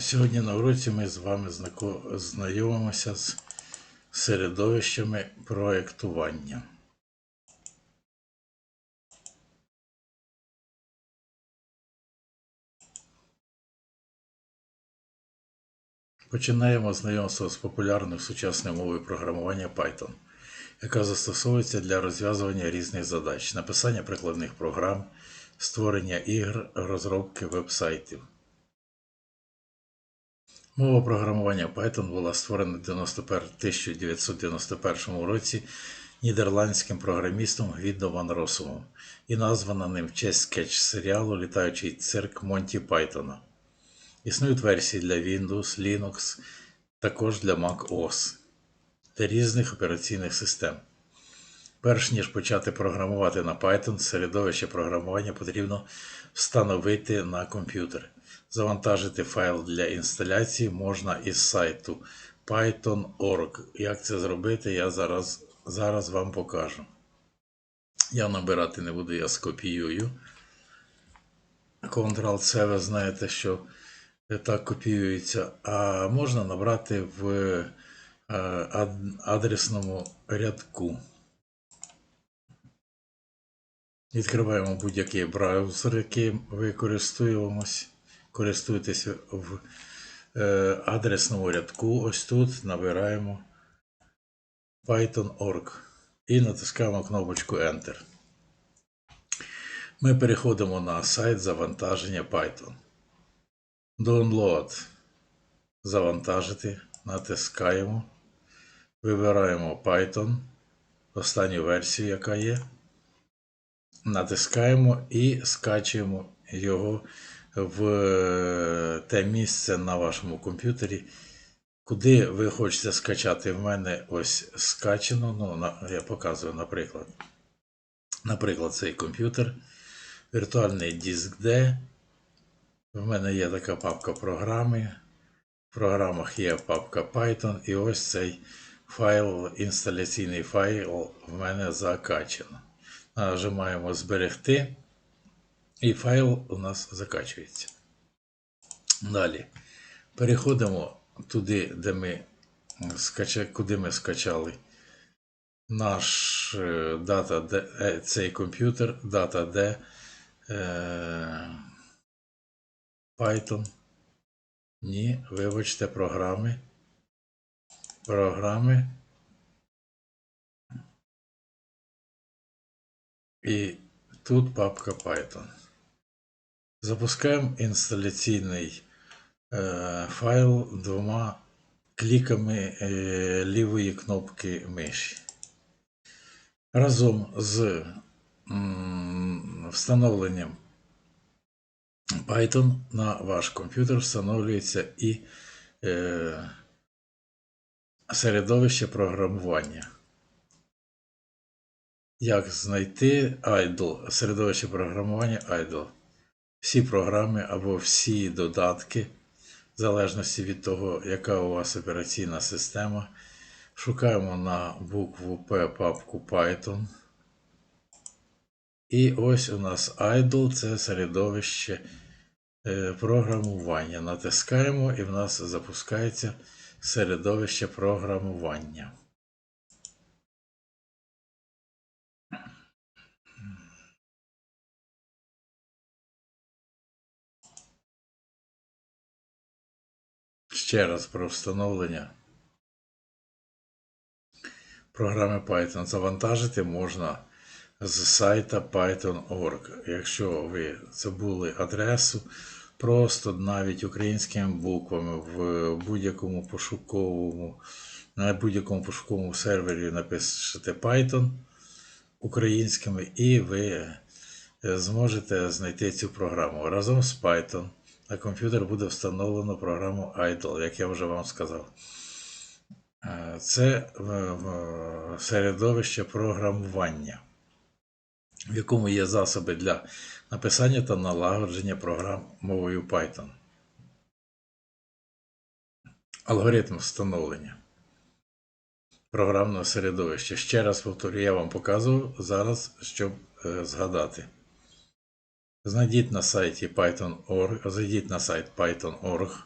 Сьогодні на уроці ми з вами знайомимося з середовищами проєктування. Починаємо знайомство з популярною сучасною мовою програмування Python, яка застосовується для розв'язування різних задач, написання прикладних програм, створення ігр, розробки веб-сайтів. Мова програмування Python була створена в 1991 році нідерландським програмістом Гвідо Ван Росумом і названа ним в честь скетч-серіалу Літаючий цирк Монті Пайтона. Існують версії для Windows, Linux, також для Mac OS та різних операційних систем. Перш ніж почати програмувати на Python, середовище програмування потрібно встановити на комп'ютер. Завантажити файл для інсталяції можна із сайту python.org. Як це зробити, я зараз, зараз вам покажу. Я набирати не буду, я скопіюю. Ctrl-C, ви знаєте, що так копіюється. А можна набрати в е, адресному рядку. Відкриваємо будь-який браузер, яким ви користуєтесь в е, адресному рядку. Ось тут набираємо python.org і натискаємо кнопочку Enter. Ми переходимо на сайт завантаження Python. Download. Завантажити. Натискаємо. Вибираємо Python. Останню версію, яка є натискаємо і скачуємо його в те місце на вашому комп'ютері, куди ви хочете скачати. В мене ось скачано. Ну, я показую, наприклад. Наприклад, цей комп'ютер, віртуальний диск D. В мене є така папка програми. В програмах є папка Python, і ось цей файл, інсталяційний файл в мене закачано. Нажимаємо зберегти, і файл у нас закачується. Далі переходимо туди, де ми скача... куди ми скачали наш е, дата, е, цей комп'ютер, дата де е, Python. Ні, вибачте, програми. Програми. І тут папка Python. Запускаємо інсталяційний е, файл двома кліками е, лівої кнопки миші. Разом з встановленням Python на ваш комп'ютер встановлюється і е, середовище програмування. Як знайти idle, середовище програмування idle. Всі програми або всі додатки, в залежності від того, яка у вас операційна система. Шукаємо на букву P папку Python. І ось у нас idle це середовище е, програмування. Натискаємо і в нас запускається середовище програмування. Ще раз про встановлення програми Python. Завантажити можна з сайта python.org. Якщо ви забули адресу, просто навіть українськими буквами в будь-якому пошуковому, на будь-якому пошуковому сервері напишете Python українськими, і ви е, зможете знайти цю програму. Разом з Python на комп'ютер буде встановлено програму IDLE, як я вже вам сказав. Е, Це е, середовище програмування, в якому є засоби для написання та налагодження програм мовою Python. Алгоритм встановлення програмного середовища. Ще раз повторю, я вам показував зараз, щоб е, згадати. Знайдіть на сайті Python.org, зайдіть на сайт Python.org,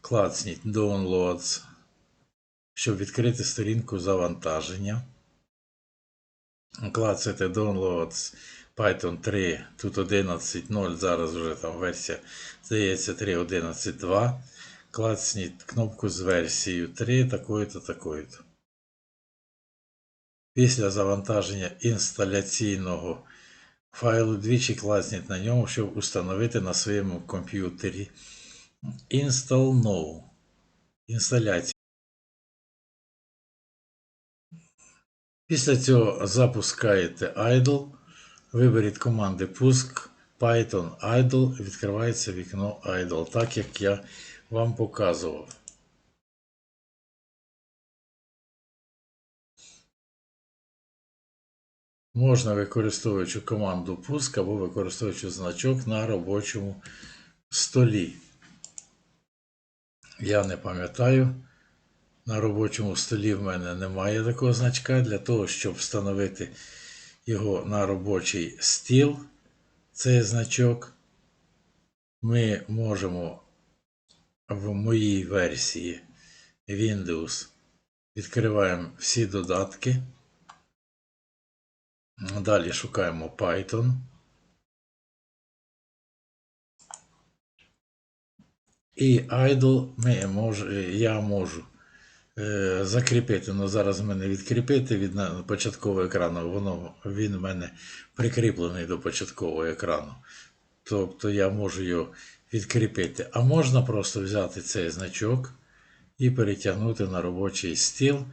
клацніть Downloads, щоб відкрити сторінку завантаження. Клацайте Downloads Python 3, тут 11.0, зараз вже там версія, здається, 3.11.2. Клацніть кнопку з версією 3, такою-то, такою-то. Після завантаження інсталяційного файлу двічі класніть на ньому, щоб установити на своєму комп'ютері Install Now. Інсталяція. Після цього запускаєте idle, виберіть команди пуск, Python idle, відкривається вікно idle, так як я вам показував. Можна використовуючи команду пуск або використовуючи значок на робочому столі. Я не пам'ятаю. На робочому столі в мене немає такого значка. Для того, щоб встановити його на робочий стіл, цей значок, ми можемо в моїй версії Windows відкриваємо всі додатки. Далі шукаємо Python. І idle ми мож, я можу е, закріпити. Ну зараз мене відкріпити від початкового екрану. Воно, він в мене прикріплений до початкового екрану. Тобто я можу його відкріпити. А можна просто взяти цей значок і перетягнути на робочий стіл,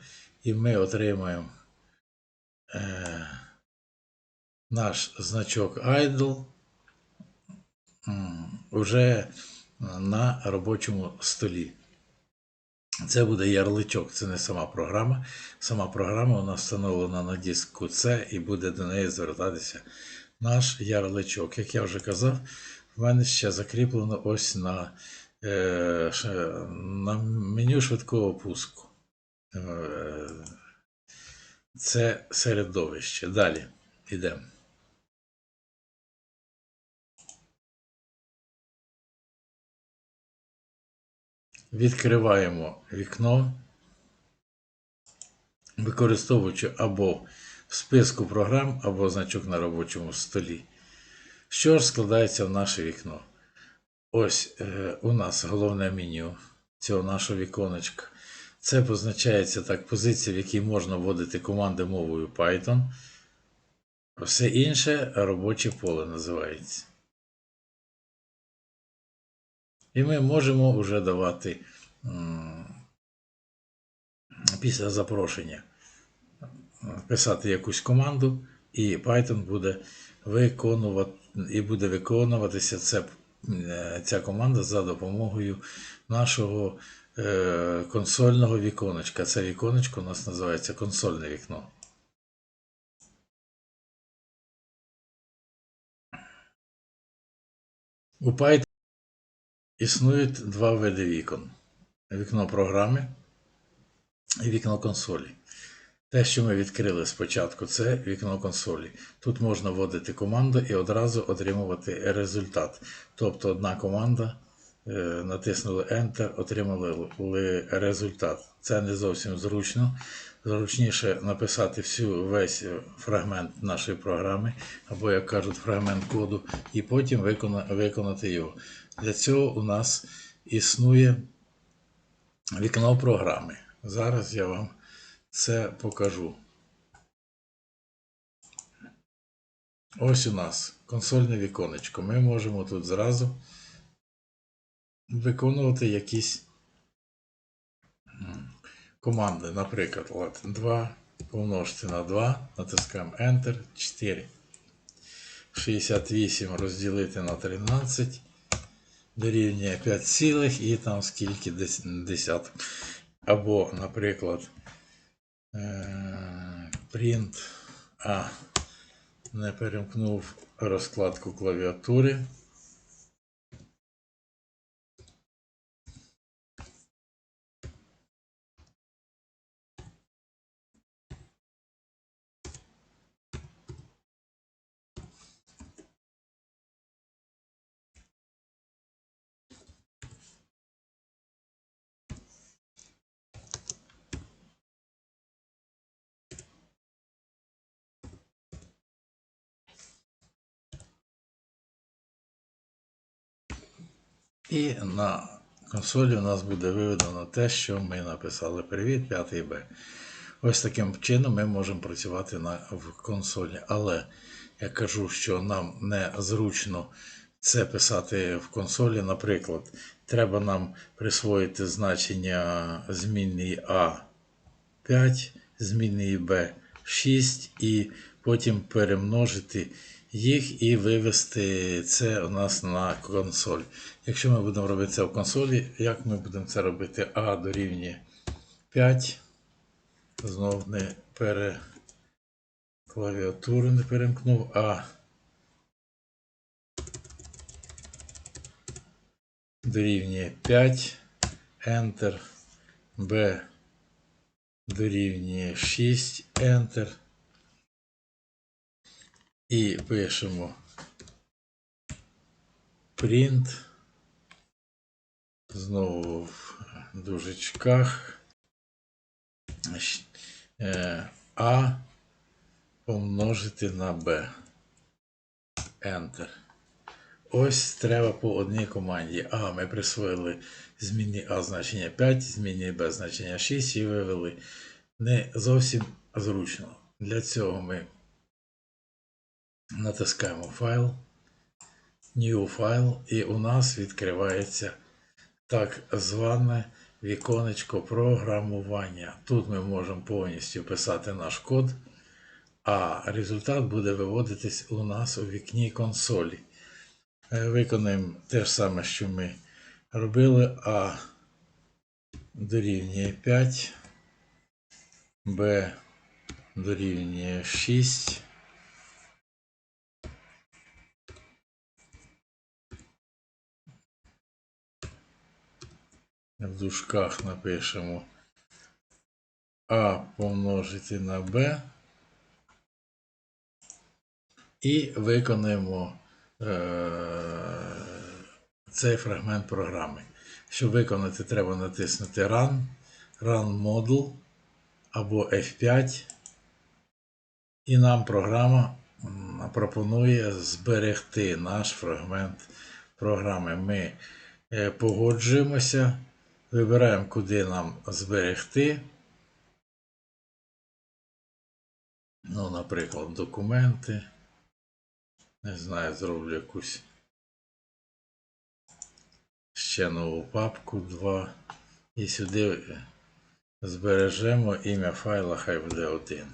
і ми отримаємо. Е, наш значок idle м, уже на робочому столі. Це буде ярличок, це не сама програма. Сама програма нас встановлена на диску C і буде до неї звертатися наш ярличок. Як я вже казав, в мене ще закріплено ось на, е, на меню швидкого пуску. Е, Це середовище. Далі йдемо. Відкриваємо вікно, використовуючи або в списку програм, або значок на робочому столі. Що ж складається в наше вікно? Ось е, у нас головне меню цього нашого віконечка. Це позначається так позиція, в якій можна вводити команди мовою Python. Все інше робоче поле називається. І ми можемо вже давати після запрошення писати якусь команду, і Python буде виконувати, і буде виконуватися це, е, ця команда за допомогою нашого е, консольного віконечка. Це віконечко у нас називається консольне вікно. У Python Існують два види вікон: вікно програми і вікно консолі. Те, що ми відкрили спочатку, це вікно консолі. Тут можна вводити команду і одразу отримувати результат. Тобто одна команда, е, натиснули Enter, отримали результат. Це не зовсім зручно. Зручніше написати всю весь фрагмент нашої програми, або, як кажуть, фрагмент коду, і потім виконати його. Для цього у нас існує вікно програми. Зараз я вам це покажу. Ось у нас консольне віконечко. Ми можемо тут зразу виконувати якісь команди. Наприклад, 2 помножити на 2, натискаємо Enter 4. 68 розділити на 13 дорівнює 5 цілих і там скільки дес- десяток. Або, наприклад, е, print А. Не перемкнув розкладку клавіатури. І на консолі у нас буде виведено те, що ми написали. Привіт, 5 Б. Ось таким чином ми можемо працювати на, в консолі. Але я кажу, що нам не зручно це писати в консолі. Наприклад, треба нам присвоїти значення змінний А5, змінний Б6 і потім перемножити їх і вивести це у нас на консоль. Якщо ми будемо робити це в консолі, як ми будемо це робити? А дорівнює 5. Знов не пере... клавіатуру не перемкнув, а дорівнює 5, Enter, B дорівнює 6, Enter. І пишемо print. Знову в дужечках. Е, А помножити на Б. Enter. Ось треба по одній команді. А, ми присвоїли змінні А значення 5, змінні Б значення 6 і вивели. Не зовсім зручно. Для цього ми натискаємо файл, New File, і у нас відкривається так зване віконечко програмування. Тут ми можемо повністю писати наш код, а результат буде виводитись у нас у вікні консолі. Е, Виконаємо те ж саме, що ми робили, А дорівнює 5, Б дорівнює 6. В дужках напишемо А помножити на Б. І виконаємо е- цей фрагмент програми. Щоб виконати, треба натиснути Run, Run Model або F5. І нам програма пропонує зберегти наш фрагмент програми. Ми е, погоджуємося, вибираємо, куди нам зберегти. Ну, наприклад, документи. Не знаю, зроблю якусь ще нову папку 2. І сюди збережемо ім'я файла, хай буде один.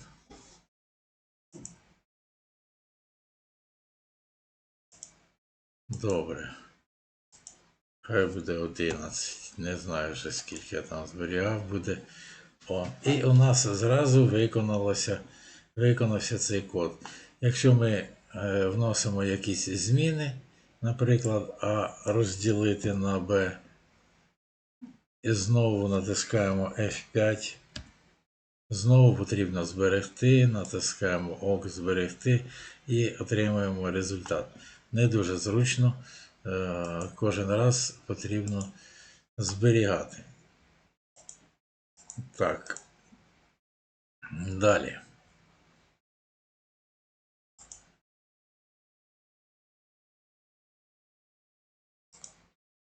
Добре. Хай буде 11. Не знаю вже скільки я там зберігав буде. О, і у нас зразу виконалося, виконався цей код. Якщо ми е, вносимо якісь зміни, наприклад, А розділити на Б, і знову натискаємо F5. Знову потрібно зберегти, натискаємо ОК зберегти і отримуємо результат. Не дуже зручно. е, Кожен раз потрібно зберігати. Так. Далі.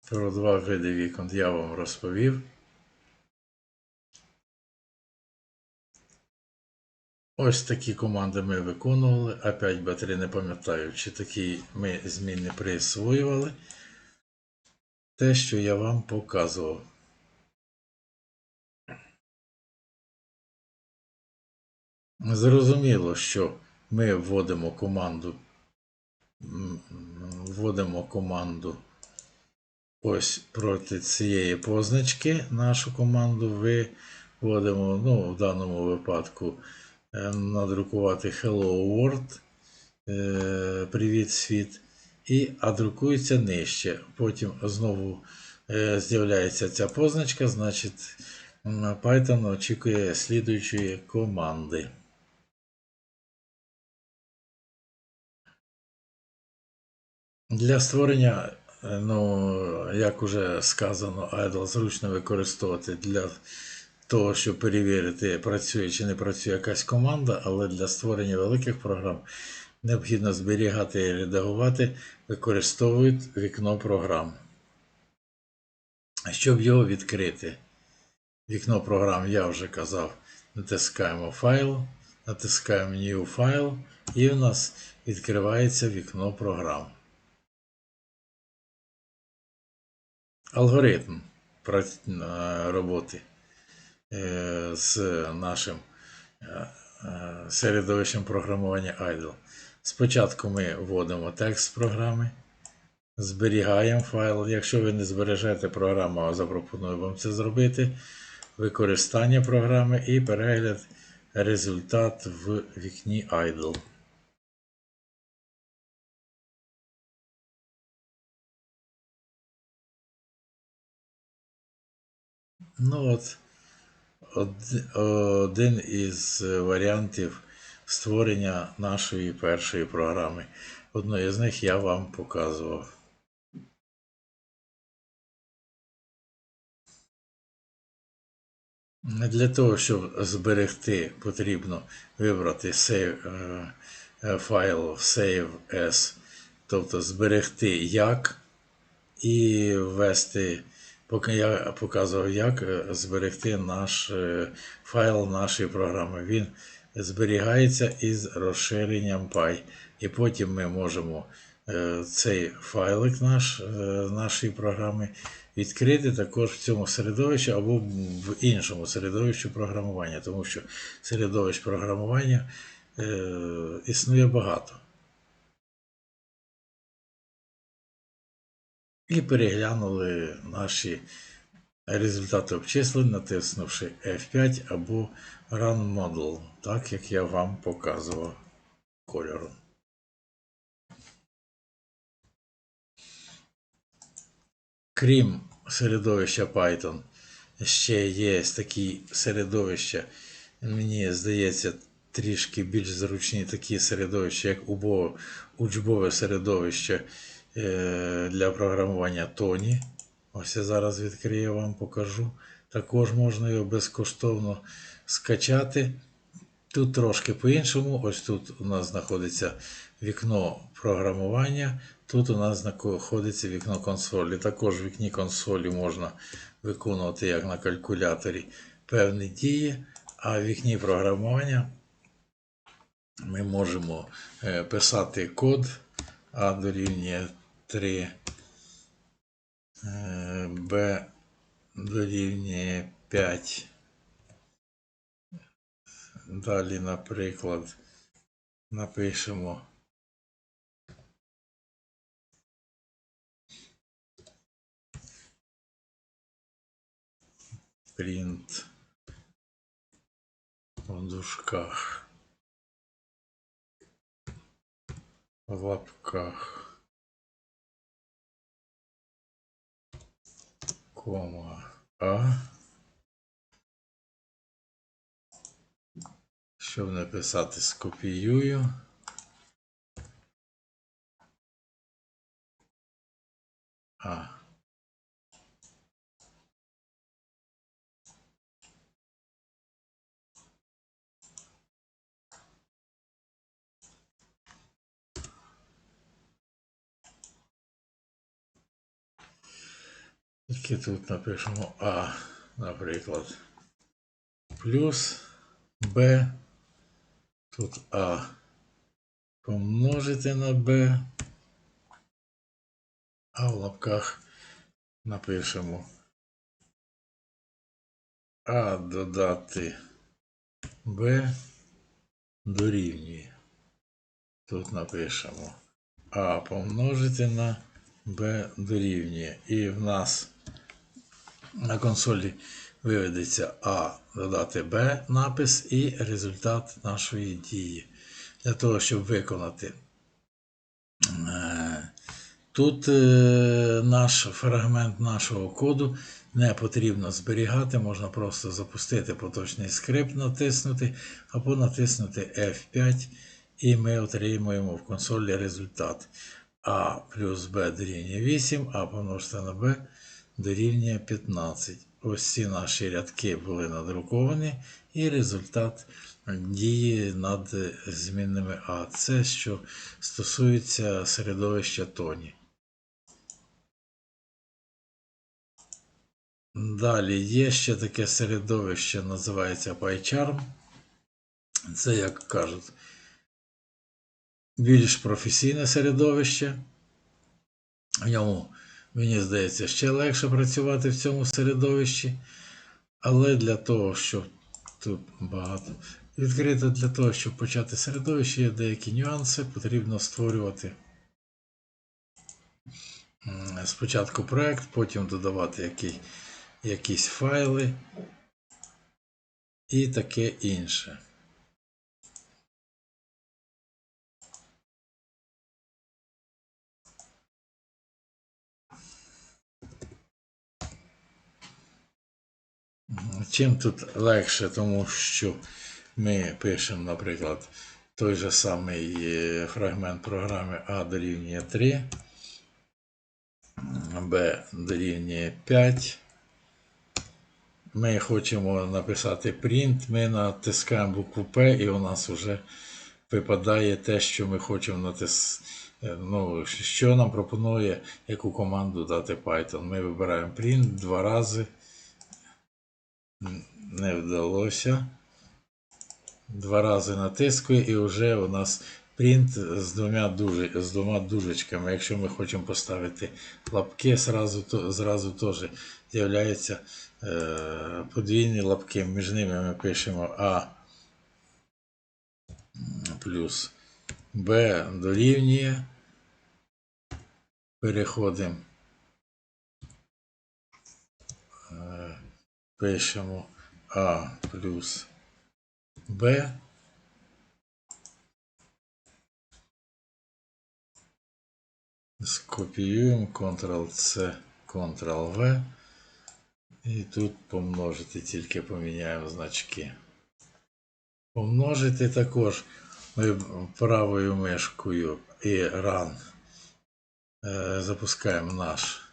Про два види вікон я вам розповів. Ось такі команди ми виконували. Опять Б3 не пам'ятаю, чи такі ми зміни присвоювали. Те, що я вам показував. Зрозуміло, що ми вводимо команду. Вводимо команду ось проти цієї позначки. Нашу команду виводимо, ну, в даному випадку е, надрукувати Hello World. е, Привіт світ. І а друкується нижче. Потім знову е, з'являється ця позначка, значить Python очікує слідуючої команди. Для створення, ну, як уже сказано, idle зручно використовувати для того, щоб перевірити, працює чи не працює якась команда, але для створення великих програм необхідно зберігати і редагувати, використовують вікно програм. Щоб його відкрити, вікно програм я вже казав, натискаємо файл, натискаємо New File, і в нас відкривається вікно програм. Алгоритм е, роботи е, з нашим е, середовищем програмування IDLE. Спочатку ми вводимо текст програми, зберігаємо файл. Якщо ви не збережете програму, запропоную вам це зробити. Використання програми і перегляд результат в вікні IDLE. Ну от, один із варіантів створення нашої першої програми. Одної з них я вам показував. Для того, щоб зберегти, потрібно вибрати save, е, е, файл Save as, тобто зберегти як і ввести, поки я показував, як е, зберегти наш файл нашої програми. Він зберігається із розширенням PY. І потім ми можемо е, цей файлик наш, е, нашої програми відкрити також в цьому середовищі або в іншому середовищі програмування, тому що середовищ програмування е, існує багато. І переглянули наші результати обчислень, натиснувши F5 або Run Model, так як я вам показував кольором. Крім середовища Python, ще є такі середовища, мені здається, трішки більш зручні такі середовища, як учбове середовище е, для програмування Тоні. Ось я зараз відкрию вам покажу. Також можна його безкоштовно скачати. Тут трошки по-іншому. Ось тут у нас знаходиться вікно програмування. Тут у нас знаходиться вікно консолі. Також в вікні консолі можна виконувати як на калькуляторі певні дії, а в вікні програмування ми можемо е, писати код А дорівнює 3, Б дорівнює 5. Далі, наприклад, напишемо. Print в дужках, в лапках, кома А. Щоб написати, скопіюю. А. Тільки тут напишемо А, наприклад. Плюс Б. Тут А помножити на Б. А в лапках напишемо А додати Б дорівнює. Тут напишемо А помножити на Б дорівнює. І в нас на консолі виведеться А додати Б напис і результат нашої дії. Для того, щоб виконати е, тут е, наш фрагмент нашого коду не потрібно зберігати, можна просто запустити поточний скрипт, натиснути або натиснути F5, і ми отримуємо в консолі результат. А плюс Б дорівнює 8, А помножити на Б дорівнює 15. Ось ці наші рядки були надруковані, і результат дії над змінними А. Це що стосується середовища Тоні. Далі є ще таке середовище, називається PyCharm. Це, як кажуть, більш професійне середовище. В ньому, мені здається, ще легше працювати в цьому середовищі. Але для того, щоб тут багато відкрито для того, щоб почати середовище, є деякі нюанси, потрібно створювати спочатку проект, потім додавати який, якісь файли і таке інше. Чим тут легше, тому що ми пишемо, наприклад, той же самий е, фрагмент програми А дорівнює 3, Б дорівнює 5. Ми хочемо написати print, ми натискаємо букву P і у нас вже випадає те, що ми хочемо натиснути. Ну, що нам пропонує, яку команду дати Python. Ми вибираємо print два рази. Не вдалося. Два рази натискую і вже у нас принт з двома, дужи, з двома дужечками. Якщо ми хочемо поставити лапки, зразу, то, зразу теж з'являються е, подвійні лапки. Між ними ми пишемо А плюс Б дорівнює. Переходимо. Пишемо А плюс Б. Скопіюємо Ctrl-C, Ctrl-V. І тут помножити, тільки поміняємо значки. Помножити також ми правою мишкою і Run е, запускаємо наш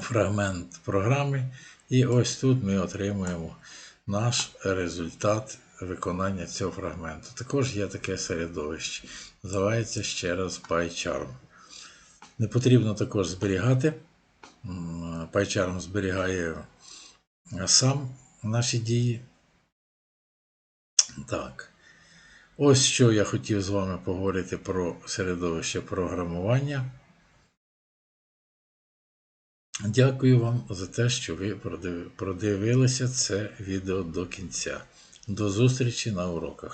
фрагмент програми. І ось тут ми отримуємо наш результат виконання цього фрагменту. Також є таке середовище. Називається ще раз PyCharm. Не потрібно також зберігати. PyCharm зберігає сам наші дії. Так. Ось що я хотів з вами поговорити про середовище програмування. Дякую вам за те, що ви продивилися це відео до кінця. До зустрічі на уроках.